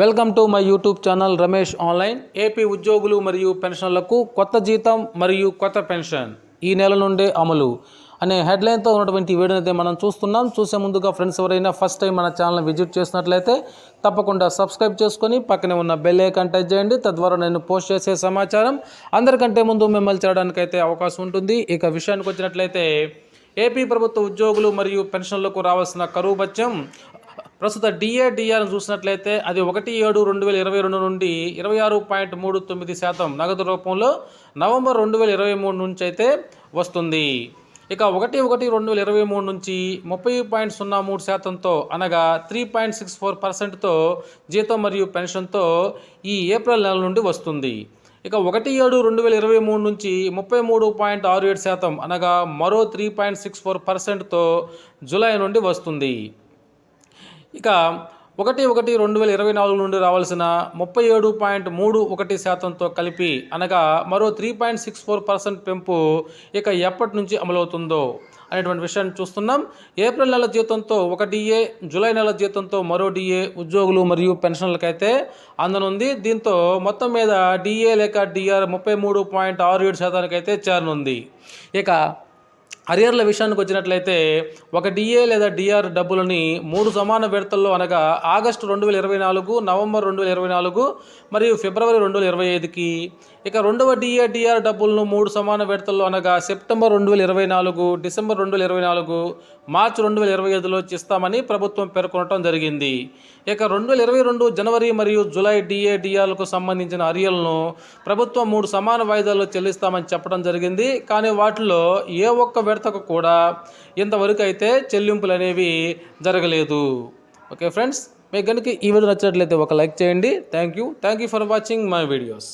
Welcome to my YouTube channel Ramesh online. AP ఉద్యోగులు మరియు పెన్షన్లకు కొత్త జీతం మరియు కొత్త పెన్షన్ ఈ నెల నుండే అమలు. అనే హెడ్లైన్తో ఉన్నటువంటి ఈ వీడియోని అయితే మనం చూస్తున్నాం. చూసే ముందుగా ఫ్రెండ్స్ ఎవరైనా ఫస్ట్ టైం మన ఛానల్ విజిట్ చేసినట్లయితే తప్పకుండా సబ్స్క్రైబ్ చేసుకొని పక్కనే ఉన్న బెల్ ఐకాన్ టచ్ చేయండి. తద్వారా నేను పోస్ట్ చేసే సమాచారం అందరికంటే ముందు మిమ్మల్ని చేయడానికి అయితే అవకాశం ఉంటుంది. ఇక విషయానికి వచ్చినట్లయితే ఏపీ ప్రభుత్వ ఉద్యోగులు మరియు పెన్షన్లకు రావాల్సిన కరువు బత్యం ప్రస్తుత డిఏ చూసినట్లయితే అది ఒకటి ఏడు రెండు వేల ఇరవై రెండు నుండి ఇరవై ఆరు పాయింట్ మూడు తొమ్మిది శాతం నగదు రూపంలో నవంబర్ రెండు వేల ఇరవై మూడు నుంచి అయితే వస్తుంది. ఇక ఒకటి ఒకటి రెండు వేల ఇరవై మూడు నుంచి ముప్పై పాయింట్ సున్నా మూడు శాతంతో అనగా త్రీ పాయింట్ సిక్స్ ఫోర్ పర్సెంట్తో జీతం మరియు పెన్షన్తో ఈ ఏప్రిల్ నెల నుండి వస్తుంది. ఇక ఒకటి ఏడు రెండు వేల ఇరవై మూడు నుంచి ముప్పై మూడు పాయింట్ ఆరు ఏడు శాతం అనగా మరో త్రీ పాయింట్ సిక్స్ ఫోర్ పర్సెంట్తో జూలై నుండి వస్తుంది. ఇక ఒకటి ఒకటి రెండు వేల ఇరవై నాలుగు నుండి రావాల్సిన ముప్పై ఏడు పాయింట్ మూడు ఒకటి శాతంతో కలిపి అనగా మరో three point six four percent పెంపు ఇక ఎప్పటి నుంచి అమలవుతుందో అనేటువంటి విషయాన్ని చూస్తున్నాం. ఏప్రిల్ నెల జీతంతో ఒక డిఏ జూలై నెల జీతంతో మరో డిఏ ఉద్యోగులు మరియు పెన్షన్లకైతే అందనుంది. దీంతో మొత్తం మీద డిఏ లేక డిఆర్ ముప్పై మూడు పాయింట్ ఆరు ఏడు శాతానికైతే చేరనుంది. ఇక అరియర్ల విషయానికి వచ్చినట్లయితే ఒక డిఏ లేదా డిఆర్ డబ్బులని మూడు సమాన విడతల్లో అనగా ఆగస్టు రెండు వేల ఇరవై నాలుగు నవంబర్ రెండు వేల ఇరవై నాలుగు మరియు ఫిబ్రవరి రెండు వేల ఇరవై ఐదుకి. ఇక రెండవ డిఏ డిఆర్ డబ్బులను మూడు సమాన విడతల్లో అనగా సెప్టెంబర్ రెండు వేల ఇరవై నాలుగు డిసెంబర్ రెండు వేల ఇరవై నాలుగు మార్చి రెండు వేల ఇరవై ఐదులో ఇస్తామని ప్రభుత్వం పేర్కొనడం జరిగింది. ఇక రెండు వేల ఇరవై రెండు జనవరి మరియు జూలై డిఏ డిఆర్లకు సంబంధించిన అరియలను ప్రభుత్వం మూడు సమాన వాయిదాల్లో చెల్లిస్తామని చెప్పడం జరిగింది. కానీ వాటిలో ఏ ఒక్క విడతకు కూడా ఇంతవరకు అయితే చెల్లింపులు అనేవి జరగలేదు. ఓకే ఫ్రెండ్స్ మీకు కనుక ఈ వీడియో నచ్చినట్లయితే ఒక లైక్ చేయండి. Thank you thank you for watching my videos